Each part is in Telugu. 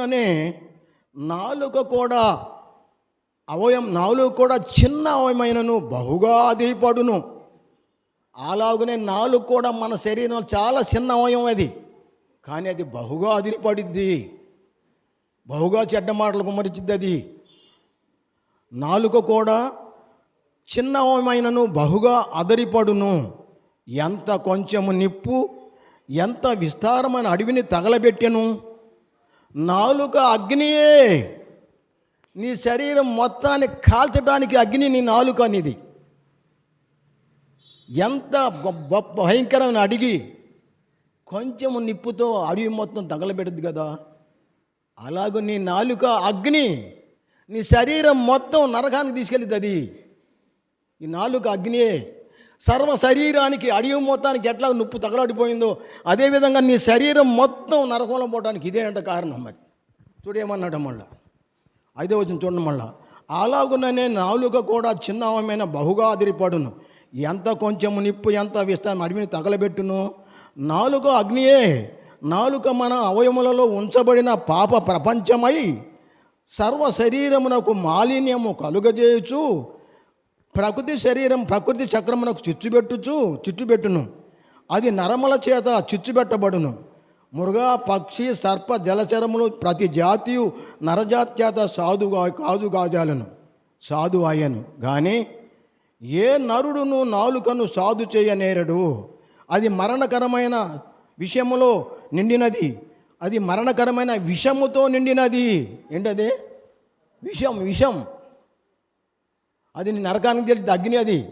అనే నాలుక కూడా అవయం నాలుగు కూడా చిన్న అవయమైనను బహుగా అదిరిపడును. అలాగనే నాలుగు కూడా మన శరీరం చాలా చిన్న అవయం అది. కానీ అది బహుగా అదిరిపడిద్ది. బహుగా చెడ్డ మాటలు కుమరిచిద్ది అది. నాలుక కూడా చిన్న అవయమైనను బహుగా అదరిపడును. ఎంత కొంచెము నిప్పు ఎంత విస్తారమైన అడవిని తగలబెట్టెను. నాలుక అగ్నియే. నీ శరీరం మొత్తాన్ని కాల్చడానికి అగ్ని నీ నాలుక అనేది ఎంత గొ- భయంకరమైన అడిగి కొంచెం నిప్పుతో అడవి మొత్తం తగలబెడుద్ది కదా. అలాగే నీ నాలుక అగ్ని నీ శరీరం మొత్తం నరకానికి తీసుకెళ్తుంది అది. ఈ నాలుక అగ్నియే. సర్వ శరీరానికి అడివి మొత్తానికి ఎట్లా నొప్పు తగలడిపోయిందో అదేవిధంగా నీ శరీరం మొత్తం నరకంలో పోవడానికి ఇదేనంట కారణం మరి. చూడేమన్నాడు మళ్ళా? ఐదో వచ్చిన చూడండి మళ్ళా. అలాగుననే నాలుక కూడా చిన్నవమైన బహుగా అదిరిపడును. ఎంత కొంచెము నిప్పు ఎంత విస్తారం అడవిని తగలబెట్టును? నాలుక అగ్నియే. నాలుక మన అవయములలో ఉంచబడిన పాప ప్రపంచమై సర్వ శరీరమునకు మాలిన్యము కలుగజేయచ్చు ప్రకృతి శరీరం ప్రకృతి చక్రమునకు చిచ్చుబెట్టుచు చిచ్చుబెట్టును. అది నరముల చేత చిచ్చుబెట్టబడును. మృగ పక్షి సర్ప జలచరములు ప్రతి జాతియు నరజాత్యాత సాధు సాధుగా కాదు గాజాలను సాధు అయ్యను కానీ ఏ నరుడును నాలుకను సాధు చేయనేరడు. అది మరణకరమైన విషయములో నిండినది. అది మరణకరమైన విషముతో నిండినది. ఏంటది? విషం విషం. అది నీ నరకానికి తెలిసి అగ్ని అది.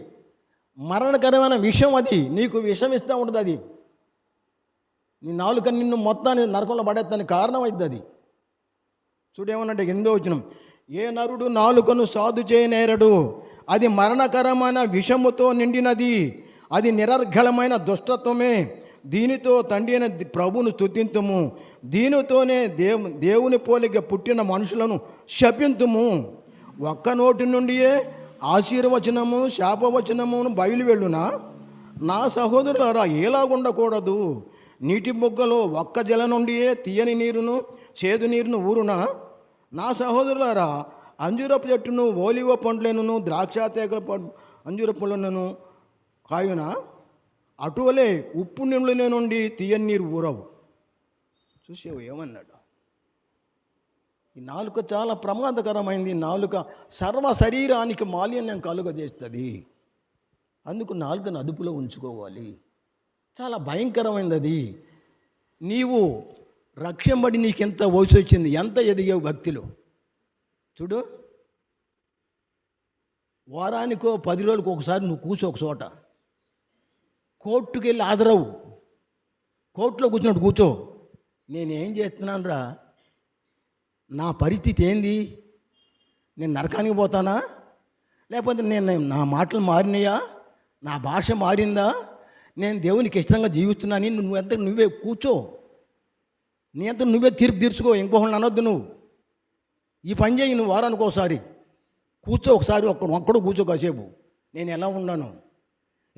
మరణకరమైన విషం అది. నీకు విషం ఇస్తూ ఉంటుంది అది. నీ నాలుక నిన్ను మొత్తాన్ని నరకంలో పడేస్తానికి కారణం అవుతుంది అది. చూడేమనంటే ఎందో వచ్చిన ఏ నరుడు నాలుకను సాధు చేయనేరడు. అది మరణకరమైన విషముతో నిండినది. అది నిరర్ఘలమైన దుష్టత్వమే. దీనితో తండ్రి అయిన ప్రభువును స్థుతింతుము దీనితోనే దేవు దేవుని పోలిక పుట్టిన మనుషులను శపింతుము. ఒక్క నోటి నుండియే ఆశీర్వచనము శాపవచనమును బయలు వెళ్ళునా? నా సహోదరులారా ఎలాగుండకూడదు నీటి బొగ్గలో ఒక్క జల నుండియే తీయని నీరును చేదు నీరును ఊరునా? నా సహోదరులారా అంజూరపు చెట్టును ఓలివ పండ్లను ద్రాక్ష తేగ అంజూర పండ్లను కాయునా? అటువలే ఉప్పు నిండుల నుండి తీయని నీరు ఊరవు. చూసేవు ఏమన్నాడు? ఈ నాలుక చాలా ప్రమాదకరమైంది. నాలుక సర్వ శరీరానికి మాలిన్యం కలుగజేస్తుంది. అందుకు నాలుకను అదుపులో ఉంచుకోవాలి. చాలా భయంకరమైనది అది నీవు రక్షంబడి నీకు ఎంత వయసు వచ్చింది? ఎంత ఎదిగావు భక్తిలో? చూడు. వారానికో పది రోజులకు ఒకసారి నువ్వు కూర్చో ఒక చోట. కోర్టుకి వెళ్ళి కోర్టులో కూర్చున్నట్టు కూర్చో. నేనేం చేస్తున్నాను రా నా పరిస్థితి ఏంది? నేను నరకానికి పోతానా? లేకపోతే నేను నా మాటలు మారినాయా? నా భాష మారిందా? నేను దేవునికి ఇష్టంగా జీవిస్తున్నానని నువ్వు ఎంత నువ్వే కూర్చో. నీ అంత నువ్వే తీర్పు తీర్చుకో ఇంకొకళ్ళు అనొద్దు నువ్వు. ఈ పని చేయి నువ్వు వారానికి ఒకసారి. కూర్చో ఒకసారి ఒక్క ఒక్కడు కూర్చో కాసేపు. నేను ఎలా ఉన్నాను?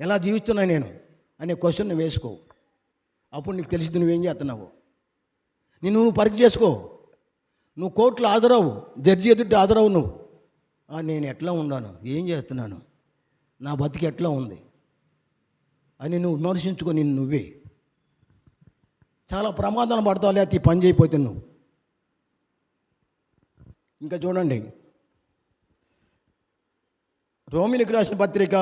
ఎలా జీవిస్తున్నా నేను? అనే క్వశ్చన్ వేసుకో. అప్పుడు నీకు తెలిసి నువ్వేం చేస్తున్నావు? నేను నువ్వు పరీక్ష చేసుకో. నువ్వు కోర్టులో ఆదరావు జడ్జి ఎదుటి ఆదరావు నువ్వు. నేను ఎట్లా ఉన్నాను ఏం చేస్తున్నాను? నా బతికి ఎట్లా ఉంది? అని నువ్వు విమర్శించుకొని నువ్వే. చాలా ప్రమాదాలు పడతావు లేకపోతే ఈ పని చేయకపోతే నువ్వు. ఇంకా చూడండి. రోమిలికి రాసిన పత్రిక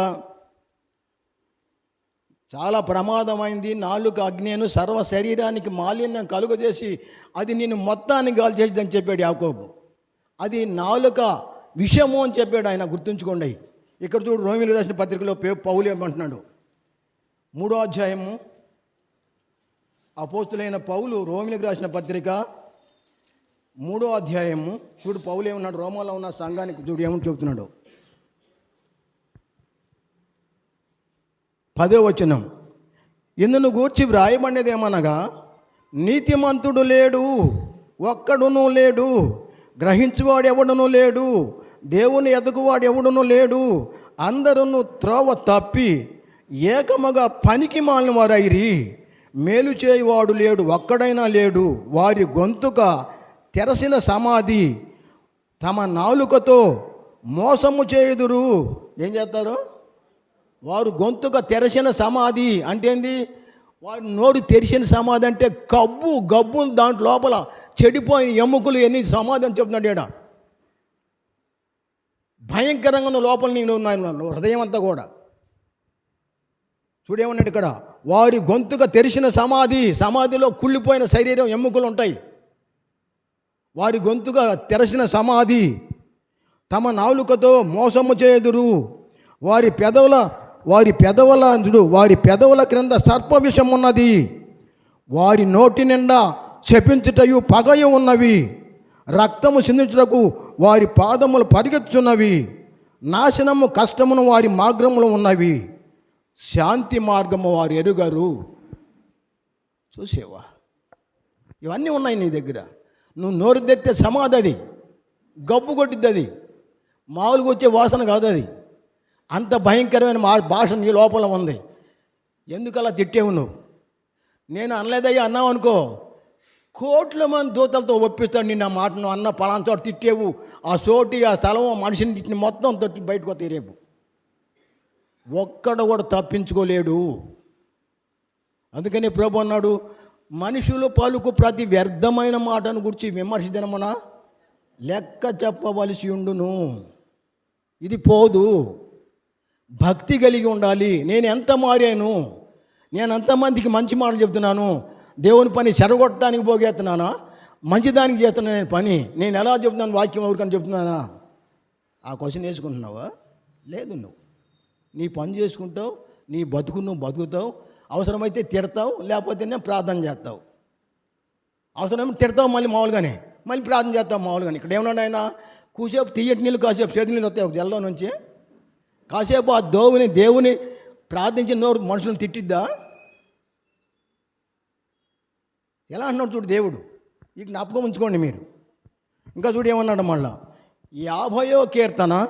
చాలా ప్రమాదమైంది. నాలుక అగ్నేను సర్వ శరీరానికి మాలిన్యం కలుగజేసి అది నేను మొత్తాన్ని గాలి చేసిందని చెప్పాడు యాకోబు. అది నాలుక విషము అని చెప్పాడు ఆయన గుర్తుంచుకోండి. ఇక్కడ చూడు రోమిలు రాసిన పత్రికలో పే పౌలు ఏమంటున్నాడు? మూడో అధ్యాయము. అపోస్తులైన పౌలు రోమిలకు రాసిన పత్రిక మూడో అధ్యాయము. చూడు పౌలు ఏమన్నాడు? రోమాలో ఉన్న సంఘానికి చూడు ఏమని చెబుతున్నాడు? పదో వచనం. ఇందును గూర్చి వ్రాయబడినది ఏమనగా నీతిమంతుడు లేడు ఒక్కడును లేడు గ్రహించువాడు ఎవడునూ లేడు దేవుని ఎదుగువాడు ఎవడునూ లేడు అందరూ త్రోవ తప్పి ఏకముగా పనికి మాలిన వారైరి మేలు చేయువాడు లేడు ఒక్కడైనా లేడు వారి గొంతుక తెరసిన సమాధి తమ నాలుకతో మోసము చేయుదురు. ఏం చేస్తారు? వారు గొంతుక తెరచిన సమాధి అంటే ఏంది? వారు నోరు తెరిచిన సమాధి అంటే కబ్బు గబ్బు దాంట్లో లోపల చెడిపోయిన ఎముకలు ఎన్ని సమాధి అని చెప్తున్నాడు ఈడ. భయంకరంగా ఉన్న లోపల నేను ఉన్నాను హృదయం అంతా కూడా. చూడేమన్నాడు ఇక్కడ? వారి గొంతుక తెరిచిన సమాధి సమాధిలో కుళ్ళిపోయిన శరీరం ఎముకలు ఉంటాయి. వారి గొంతుక తెరచిన సమాధి తమ నాలుకతో మోసము చేయదురు. వారి పెదవుల వారి పెదవుల చూడు వారి పెదవుల క్రింద సర్ప విషం ఉన్నది. వారి నోటి నిండా శపించుటయు పగయు ఉన్నవి. రక్తము చిందించుటకు వారి పాదములు పరిగెత్తుచున్నవి. నాశనము కష్టమును వారి మార్గములు ఉన్నవి. శాంతి మార్గము వారు ఎరుగరు. చూసేవా? ఇవన్నీ ఉన్నాయి నీ దగ్గర. నువ్వు నోరు తెత్తే సమాధి అది. గబ్బు కొట్టిద్ది అది మామూలుగా వచ్చే వాసన కాదు అది అంత భయంకరమైన మా భాష నీ లోపల ఉంది. ఎందుకలా తిట్టేవు నువ్వు? నేను అనలేదయ్యా అన్నావు అనుకో. కోట్ల మంది దూతలతో ఒప్పిస్తాడు నిన్న మాటను అన్న పలానా చోట తిట్టేవు. ఆ చోటి ఆ స్థలం ఆ మనిషిని తిట్టిన మొత్తం తొట్టి బయటకు వస్తాయి రేపు. ఒక్కడు కూడా తప్పించుకోలేడు. అందుకని ప్రభు అన్నాడు మనుషులు పలుకు ప్రతి వ్యర్థమైన మాటను గురించి విమర్శించమన లెక్క చెప్పవలసి ఉండును. ఇది పోదు. భక్తి కలిగి ఉండాలి. నేను ఎంత మారాను? నేను ఎంతమందికి మంచి మాటలు చెప్తున్నాను దేవుని పని చెరగొట్టడానికి పోగేస్తున్నానా? మంచిదానికి చేస్తున్నాను నేను పని. నేను ఎలా చెప్తున్నాను వాక్యం ఎవరికని చెప్తున్నానా ఆ క్వశ్చన్ వేసుకుంటున్నావా? లేదు నువ్వు. నీ పని చేసుకుంటావు నీ బతుకు నువ్వు బతుకుతావు అవసరమైతే తిడతావు లేకపోతేనే ప్రార్థన చేస్తావు. అవసరమైతే తిడతావు మళ్ళీ మామూలుగానే. మళ్ళీ ప్రార్థన చేస్తావు మామూలుగానే. ఇక్కడ ఏమన్నాడు ఆయన? కూసేపు తీయటి నీళ్ళు కాసేపు చేతి నీళ్ళు వస్తాయి ఒక జల్లో నుంచి. కాసేపు ఆ దోవుని దేవుని ప్రార్థించిన నోరు మనుషులను తిట్టిద్దా? ఎలా అన్నాడు చూడు దేవుడు? ఈ జ్ఞాపకం ఉంచుకోండి మీరు. ఇంకా చూడు ఏమన్నాడు మళ్ళా? యాభయో కీర్తన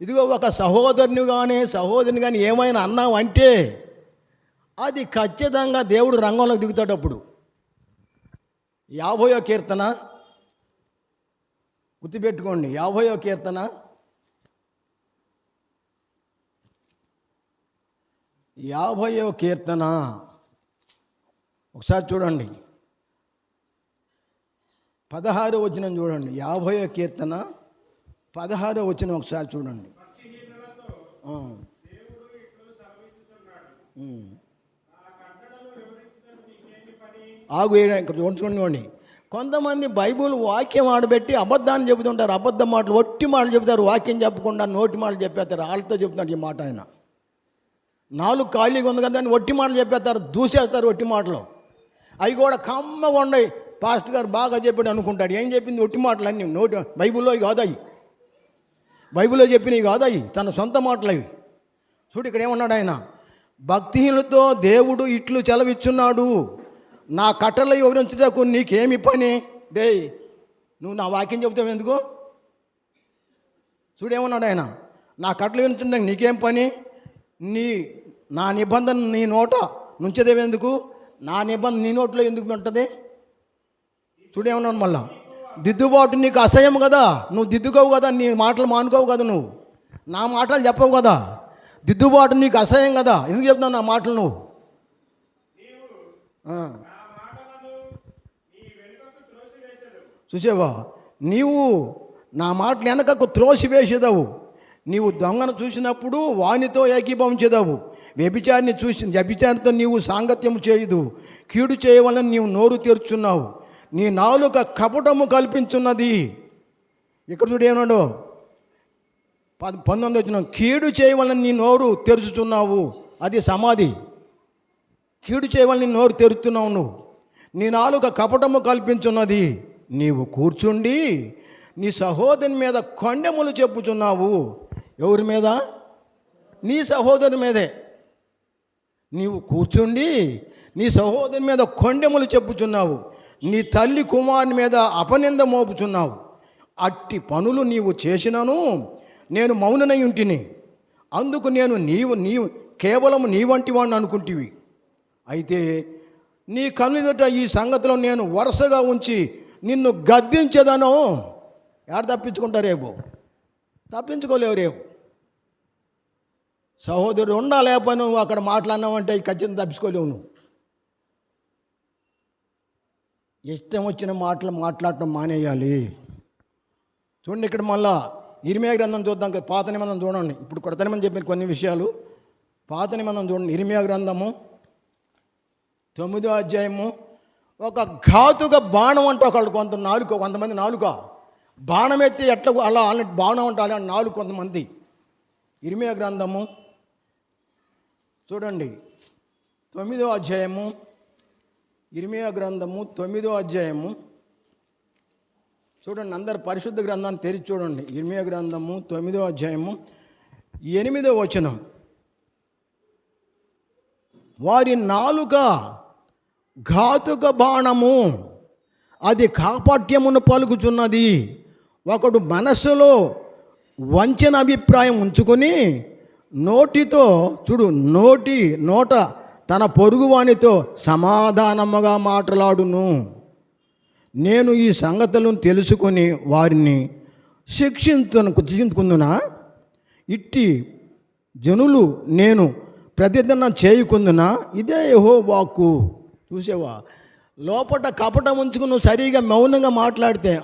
ఇదిగో ఒక సహోదరుని కానీ సహోదరుని కానీ ఏమైనా అన్నావు అంటే అది ఖచ్చితంగా దేవుడు రంగంలోకి దిగుతాడు అప్పుడు యాభయో కీర్తన గుర్తుపెట్టుకోండి. యాభయో కీర్తన యాభయో కీర్తన. ఒకసారి చూడండి. పదహారో వచనం చూడండి. యాభయో కీర్తన పదహారో వచనం ఒకసారి చూడండి. ఆగు ఇక్కడ చూడండి కొంతమంది బైబుల్ వాక్యం ఆడబెట్టి అబద్ధాన్ని చెబుతుంటారు. అబద్ధ మాటలు ఒట్టి మాటలు చెబుతారు. వాక్యం చెప్పకుండా నోటి మాటలు చెప్పేస్తారు. వాళ్ళతో చెబుతున్నాడు ఈ మాట ఆయన. నాలుగు ఖాళీగా ఉంది కదా అని ఒట్టి మాటలు చెప్పేస్తారు దూసేస్తారు ఒట్టి మాటలు. అవి కూడా కమ్మగా ఉన్నాయి పాస్ట్ గారు బాగా చెప్పాడు అనుకుంటాడు. ఏం చెప్పింది ఒట్టి మాటలు అన్నీ నోటి బైబిల్లో కాదు అవి బైబిల్లో చెప్పినవి కాదు అవి తన సొంత మాటలు అవి. చూడు ఇక్కడ ఏమన్నాడు ఆయన? భక్తిహీనులతో దేవుడు ఇట్లు చెలవిచ్చున్నాడు. నా కట్టలు వివరించటకు నీకేమి పని? డే నువ్వు నా వాక్యం చెబుతావు ఎందుకు? చూడేమన్నాడు ఆయన? నా కట్టలు వివరించడానికి నీకేం పని? నీ నా నిబంధన నీ నోట నుంచదేవెందుకు? నా నిబంధన నీ నోట్లో ఎందుకు ఉంటుంది? చూడేమన్నాను మళ్ళా? దిద్దుబాటు నీకు అసహ్యం కదా నువ్వు దిద్దుకోవు కదా నీ మాటలు మానుకోవు కదా నువ్వు. నా మాటలు చెప్పవు కదా. దిద్దుబాటు నీకు అసహ్యం కదా ఎందుకు చెప్తున్నావు నా మాటలు నువ్వు? చూసావా? నీవు నా మాటలు వెనకకు త్రోసి వేసేదావు నీవు దొంగను చూసినప్పుడు వానితో ఏకీభవించేదావు వ్యభిచారిని చూసి వ్యభిచారితో నీవు సాంగత్యము చేయదు. కీడు చేయవలని నీవు నోరు తెరుచున్నావు. నీ నాలుక కపటము కల్పించున్నది. ఇక్కడ చూడు ఏమన్నాడు? పంతొమ్మిది వచ్చిన కీడు చేయవలని నీ నోరు తెరుచుతున్నావు అది సమాధి. కీడు చేయవలని నోరు తెరుస్తున్నావు నువ్వు. నీ నాలుక కపటము కల్పించున్నది. నీవు కూర్చుండి నీ సహోదరుని మీద కొండెములు చెప్పుచున్నావు. ఎవరి మీద? నీ సహోదరుని మీదే. నీవు కూర్చుండి నీ సహోదరుని మీద కొండెములు చెప్పుచున్నావు. నీ తల్లి కుమారుని మీద అపనింద మోపుచున్నావు. అట్టి పనులు నీవు చేసినను నేను మౌననై ఉంటిని. అందుకు నేను నీవు నీవు కేవలం నీ వంటి వాడిని అనుకుంటివి. అయితే నీ కనుదట ఈ సంగతిలో నేను వరుసగా ఉంచి నిన్ను గద్దించేదను. ఎవరు తప్పించుకుంటారు రేపు తప్పించుకోలేవు రేపు. సహోదరుడు ఉండా లేకపోయి నువ్వు అక్కడ మాట్లాడినావంటే ఖచ్చితంగా తప్పించుకోలేవు నువ్వు. ఇష్టం వచ్చిన మాటలు మాట్లాడటం మానేయాలి. చూడండి ఇక్కడ మళ్ళా ఇరిమియా గ్రంథం చూద్దాం కదా పాత నిబంధన చూడండి. ఇప్పుడు కొత్త నిబంధన చెప్పిన కొన్ని విషయాలు. పాత నిబంధన చూడండి ఇరిమియా గ్రంథము తొమ్మిదో అధ్యాయము. ఒక ఘాతుగా బాణం అంటే ఒకళ్ళు కొంత నాలుక కొంతమంది నాలుక. బాణం ఎత్తి ఎట్లా అలా అలా బాణం అంటే అలా నాలుగు కొంతమంది. ఇరిమియా గ్రంథము చూడండి. తొమ్మిదో అధ్యాయము ఇరిమియా గ్రంథము తొమ్మిదో అధ్యాయము. చూడండి అందరు పరిశుద్ధ గ్రంథాన్ని తెరిచి చూడండి. ఇర్మియా గ్రంథము తొమ్మిదో అధ్యాయము ఎనిమిదో వచనం. వారి నాలుక ఘాతుక బాణము అది కాపాట్యమును పలుకుచున్నది. ఒకడు మనస్సులో వంచన అభిప్రాయం ఉంచుకొని నోటితో చూడు నోటి నోట తన పొరుగువానితో సమాధానముగా మాట్లాడును. నేను ఈ సంగతులను తెలుసుకొని వారిని శిక్షించను శిక్షించుకుందునా? ఇట్టి జనులు నేను ప్రతిదన చేయకుందునా? ఇదే యహో వాక్కు చూసేవా లోపట కపటం ఉంచుకుని నువ్వు సరిగా మౌనంగా మాట్లాడితే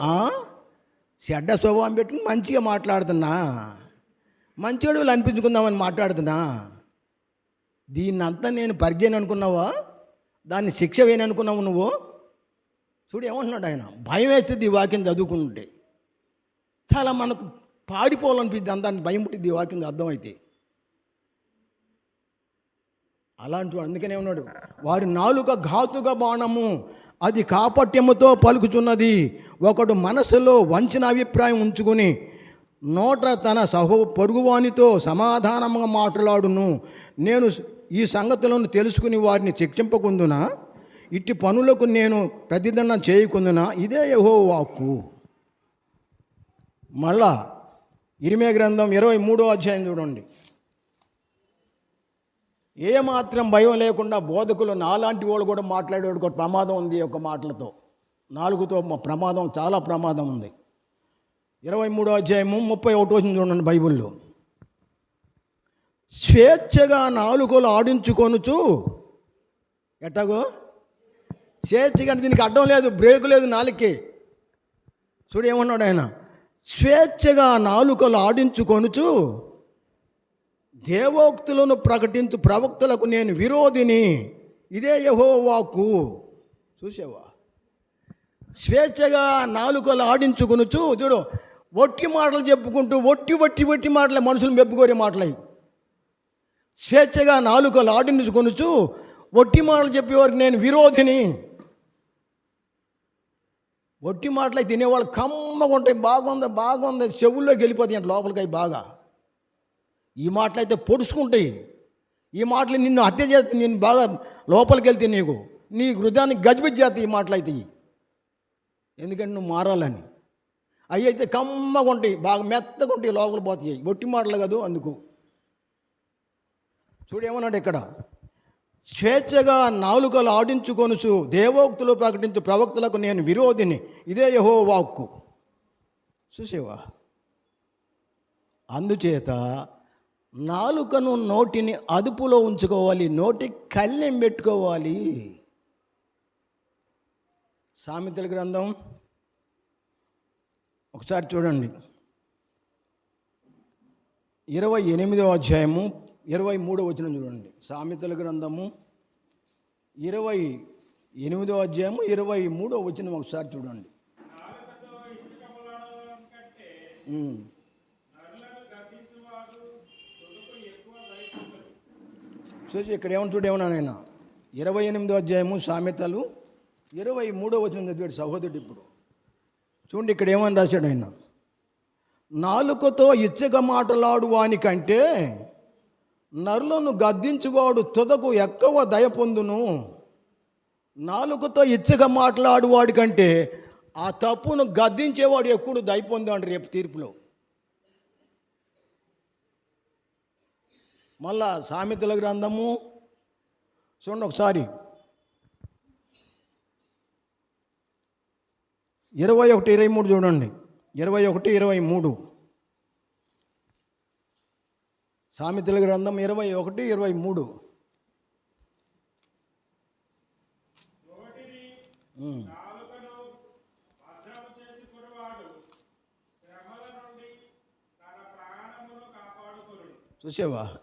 చెడ్డ స్వభావం పెట్టుకుని మంచిగా మాట్లాడుతున్నా. మంచివాడు అనిపించుకుందామని మాట్లాడుతున్నా. దీన్నంతా నేను పరిచయం అనుకున్నావా? దాన్ని శిక్ష వేయననుకున్నావు నువ్వు? చూడు ఏమంటున్నాడు ఆయన? భయం వేస్తుంది ఈ వాక్యం చదువుకుంటే చాలా మనకు పాడిపోవాలనిపిస్తుంది అందాన్ని భయం పుట్టింది ఈ వాక్యం అర్థమైతే. అలాంటి వాడు అందుకనే ఉన్నాడు. వారి నాలుక ఘాతుగా బాణము అది కాపట్యముతో పలుకుచున్నది. ఒకడు మనసులో వంచిన అభిప్రాయం ఉంచుకుని నోట తన సహో పొరుగువానితో సమాధానంగా మాట్లాడును. నేను ఈ సంగతులను తెలుసుకుని వారిని శిక్షింపకుందున ఇట్టి పనులకు నేను ప్రతిదండ చేయకుందున ఇదే యహో వాక్కు మళ్ళా ఇరిమే గ్రంథం ఇరవై మూడో అధ్యాయం చూడండి. ఏమాత్రం భయం లేకుండా బోధకులు నాలాంటి వాళ్ళు కూడా మాట్లాడేవాడు ప్రమాదం ఉంది ఒక మాటలతో. నాలుగుతో ప్రమాదం చాలా ప్రమాదం ఉంది. ఇరవై మూడో అధ్యాయము ముప్పై ఒకటి చూడండి బైబిల్లో. స్వేచ్ఛగా నాలుకలు ఆడించుకొనుచు ఎట్టాగో? స్వేచ్ఛగా దీనికి అడ్డం లేదు బ్రేక్ లేదు నాలుకే చూడు ఏమన్నాడు ఆయన? స్వేచ్ఛగా నాలుకలు ఆడించుకొనుచు దేవోక్తులను ప్రకటించు ప్రవక్తలకు నేను విరోధిని. ఇదే యహో వాక్కు చూసావా? స్వేచ్ఛగా నాలుకలు ఆడించుకొనుచు చూడు ఒట్టి మాటలు చెప్పుకుంటూ ఒట్టి ఒట్టి ఒట్టి మాటలే మనుషులు మెప్పుకోరే మాటలై. స్వేచ్ఛగా నాలుకలు ఆడించుకొనుచు ఒట్టి మాటలు చెప్పేవారికి నేను విరోధిని. ఒట్టి మాటలు తినేవాళ్ళు కమ్మగా ఉంటాయి బాగుంది బాగుంది చెవుల్లోకి వెళ్ళిపోతాయి అంటే లోపలికి అవి బాగా. ఈ మాటలు అయితే పొడుచుకుంటాయి. ఈ మాటలు నిన్ను హత్య చేస్తే నేను బాగా లోపలికి వెళ్తే నీకు నీ హృదయాన్ని గజిబిజ్ చేస్తాయి ఈ మాటలు అయితే. ఎందుకంటే నువ్వు మారాలని. అవి అయితే కమ్మగా ఉంటాయి బాగా మెత్తగా ఉంటాయి లోపల పోతాయి. ఒట్టి మాటలు కాదు అందుకు. చూడేమన్నాడు ఇక్కడ? స్వేచ్ఛగా నాలుకలు ఆడించుకొనుచు దేవోక్తులు ప్రకటించు ప్రవక్తలకు నేను విరోధిని. ఇదే యహో వాక్కు చూసేవా? అందుచేత నాలుకను నోటిని అదుపులో ఉంచుకోవాలి నోటి కళ్ళెం పెట్టుకోవాలి. సామెతల గ్రంథం ఒకసారి చూడండి. ఇరవై ఎనిమిదవ అధ్యాయము ఇరవై మూడో వచనం చూడండి. సామెతల గ్రంథము ఇరవై ఎనిమిదో అధ్యాయము ఇరవై మూడో వచనం ఒకసారి చూడండి. చూసి ఇక్కడ ఏమని చూడేమన్నా నేను ఇరవై ఎనిమిదో అధ్యాయము సామెతలు ఇరవై మూడో వచనం చదివాడు సహోదరుడు ఇప్పుడు. చూడండి ఇక్కడ ఏమని రాశాడు ఆయన? నాలుకతో ఇచ్చక మాటలాడు వానికంటే నరులను గద్దించువాడు తుదకు ఎక్కువ దయ పొందును. నాలుకతో ఇచ్చక మాట్లాడు వాడి కంటే ఆ తప్పును గద్దించేవాడు ఎక్కువ దయ పొందాడు రేపు తీర్పులో. మళ్ళా సామెతల గ్రంథము చూడండి ఒకసారి. ఇరవై ఒకటి ఇరవై మూడు చూడండి. ఇరవై ఒకటి ఇరవై మూడు. సామెతల గ్రంథం ఇరవై ఒకటి ఇరవై మూడు. చూసావా?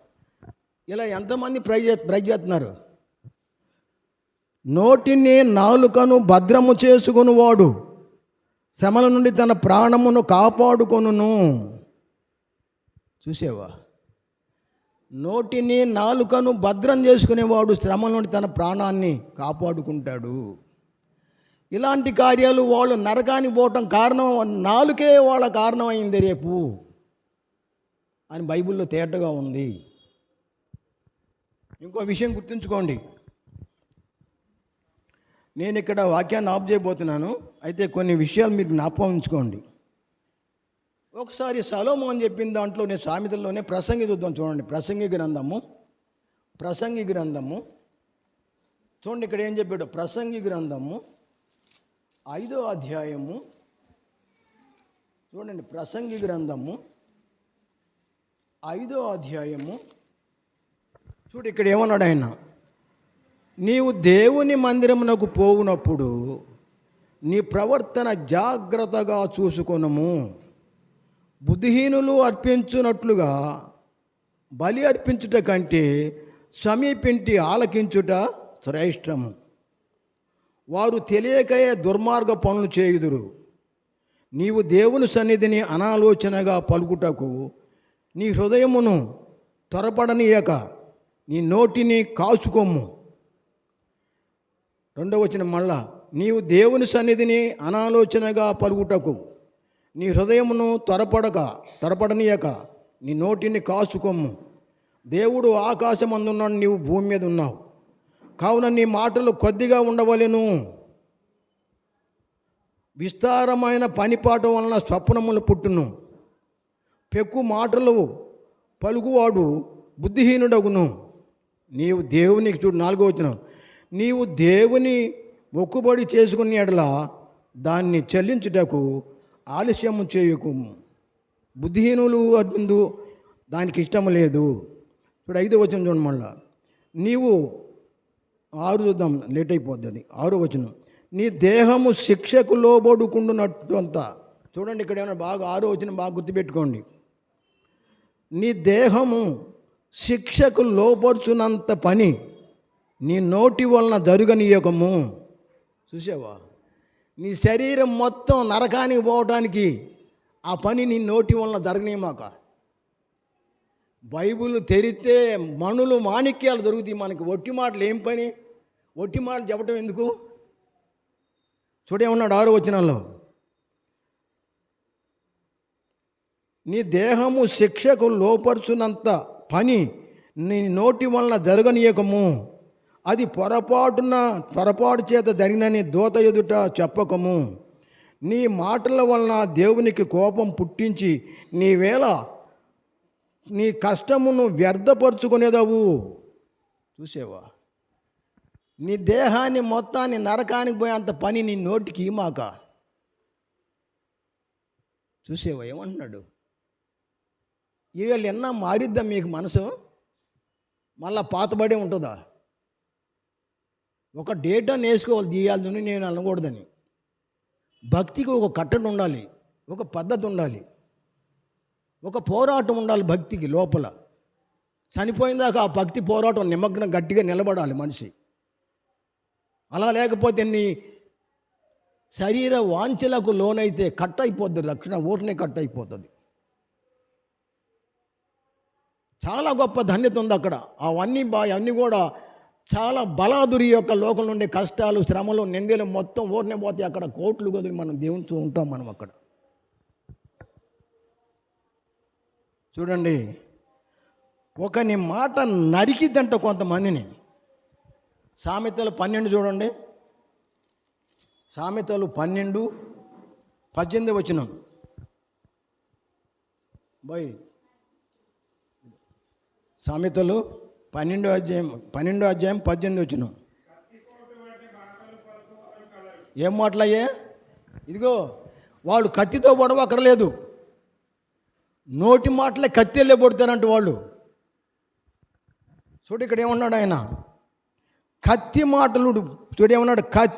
ఇలా ఎంతమంది ప్రై ప్రై చేస్తున్నారు? నోటిని నాలుకను భద్రము చేసుకునివాడు. శ్రమల నుండి తన ప్రాణమును కాపాడుకొనును. చూసేవా? నోటిని నాలుకను భద్రం చేసుకునేవాడు శ్రమల నుండి తన ప్రాణాన్ని కాపాడుకుంటాడు. ఇలాంటి కార్యాలు వాళ్ళు నరకానికి పోవటం కారణం నాలుకే వాళ్ళ కారణమైంది రేపు అని బైబిల్లో తేటగా ఉంది. ఇంకో విషయం గుర్తుంచుకోండి. నేను ఇక్కడ వాక్యాన్ని ఆఫ్ చేయబోతున్నాను. అయితే కొన్ని విషయాలు మీరు జ్ఞాపకం ఉంచుకోండి. ఒకసారి సలోమో అని చెప్పిన దాంట్లో నేను సామెతల్లోనే ప్రసంగి చూద్దాం చూడండి. ప్రసంగి గ్రంథము. ప్రసంగి గ్రంథము. చూడండి ఇక్కడ ఏం చెప్పాడు? ప్రసంగి గ్రంథము ఐదో అధ్యాయము. చూడండి ప్రసంగి గ్రంథము ఐదో అధ్యాయము. చూడు ఇక్కడ ఏమన్నాడు ఆయన? నీవు దేవుని మందిరమునకు పోవునప్పుడు నీ ప్రవర్తన జాగ్రత్తగా చూసుకొనము. బుద్ధిహీనులు అర్పించునట్లుగా బలి అర్పించుట కంటే సమీపింటి ఆలకించుట శ్రేష్టము. వారు తెలియకయే దుర్మార్గ పనులు చేయుదురు. నీవు దేవుని సన్నిధిని అనాలోచనగా పలుకుటకు నీ హృదయమును త్వరపడనీయక నీ నోటిని కాచుకోము రెండవ వచ్చిన మళ్ళా నీవు దేవుని సన్నిధిని అనాలోచనగా పలుకుటకు నీ హృదయమును త్వరపడక త్వరపడనీయక నీ నోటిని కాసుకొమ్ము దేవుడు ఆకాశమందున్నాడు నీవు భూమి మీద ఉన్నావు కావున నీ మాటలు కొద్దిగా ఉండవలెను. విస్తారమైన పనిపాట వలన స్వప్నములు పుట్టును. పెక్కు మాటలు పలుకువాడు బుద్ధిహీనుడగును. నీవు దేవునికి చూడు నాలుగో వచ్చిన నీవు దేవుని మొక్కుబడి చేసుకుని ఎడల దాన్ని చెల్లించుటకు ఆలస్యము చేయకు బుద్ధిహీనులు అందు దానికి ఇష్టం లేదు. ఇప్పుడు ఐదో వచనం చూడండి మళ్ళా. నీవు ఆరు చూద్దాం లేట్ అయిపోద్ది అది. ఆరో వచనం. నీ దేహము శిక్షకు లోబడుకుంటున్నట్టు అంతా. చూడండి ఇక్కడ ఏమైనా బాగా ఆరో వచనం బాగా గుర్తుపెట్టుకోండి. నీ దేహము శిక్షకు లోపరుచునంత పని నీ నోటి వలన జరుగనీయకము చూసావా? నీ శరీరం మొత్తం నరకానికి పోవడానికి ఆ పని నీ నోటి వలన జరగనీయమాక బైబిల్ తెరిస్తే మణులు మాణిక్యాలు దొరుకుతాయి మనకి. ఒట్టి మాటలు ఏం పని? ఒట్టి మాటలు చెప్పటం ఎందుకు? చూడేమన్నాడు ఆరు వచనంలో? నీ దేహము శిక్షకు లోపరుచున్నంత పని నీ నోటి వలన జరగనీయకము అది పొరపాటున పొరపాటు చేత జరిగినని దూత ఎదుట చెప్పకము. నీ మాటల వలన దేవునికి కోపం పుట్టించి నీ వేళ నీ కష్టమును వ్యర్థపరుచుకునేదవు. చూసేవా? నీ దేహాన్ని మొత్తాన్ని నరకానికి పోయేంత పని నీ నోటికి ఈమాక? చూసేవా? ఏమంటున్నాడు? ఈవేళ ఎన్నా మారిద్దాం మీకు మనసు? మళ్ళా పాతబడే ఉంటుందా? ఒక డేటా వేసుకోవాలి తీయాలని నేను అనకూడదని. భక్తికి ఒక కట్టడి ఉండాలి ఒక పద్ధతి ఉండాలి ఒక పోరాటం ఉండాలి భక్తికి లోపల. చనిపోయిందాక ఆ భక్తి పోరాటం నిమగ్నం గట్టిగా నిలబడాలి మనిషి. అలా లేకపోతే నీ శరీర వాంఛలకు లోనైతే కట్ అయిపోద్ది దక్షిణ ఊరినే కట్ అయిపోతుంది. చాలా గొప్ప ధన్యత ఉంది అక్కడ. అవన్నీ బా అవన్నీ కూడా చాలా బలాదురి యొక్క లోకంలో ఉండే కష్టాలు శ్రమలు నిందలు మొత్తం ఊరినే పోతే అక్కడ కోట్లు గదులు మనం దేవునితో ఉంటాం మనం అక్కడ. చూడండి ఒకని మాట నరికిద్దంట కొంతమందిని. సామెతలు పన్నెండు చూడండి. సామెతలు పన్నెండు పద్దెనిమిది వచ్చిన బై. సామెతలు పన్నెండో అధ్యాయం పన్నెండో అధ్యాయం పద్దెనిమిది వచ్చినాం. ఏం మాటలయ్యే? ఇదిగో వాళ్ళు కత్తితో పొడవ అక్కర్లేదు నోటి మాటలే కత్తి వెళ్ళే పొడతారంట వాళ్ళు. చూడు ఇక్కడ ఏమన్నాడు ఆయన? కత్తి మాటలు చూడు ఏమన్నాడు? కత్తి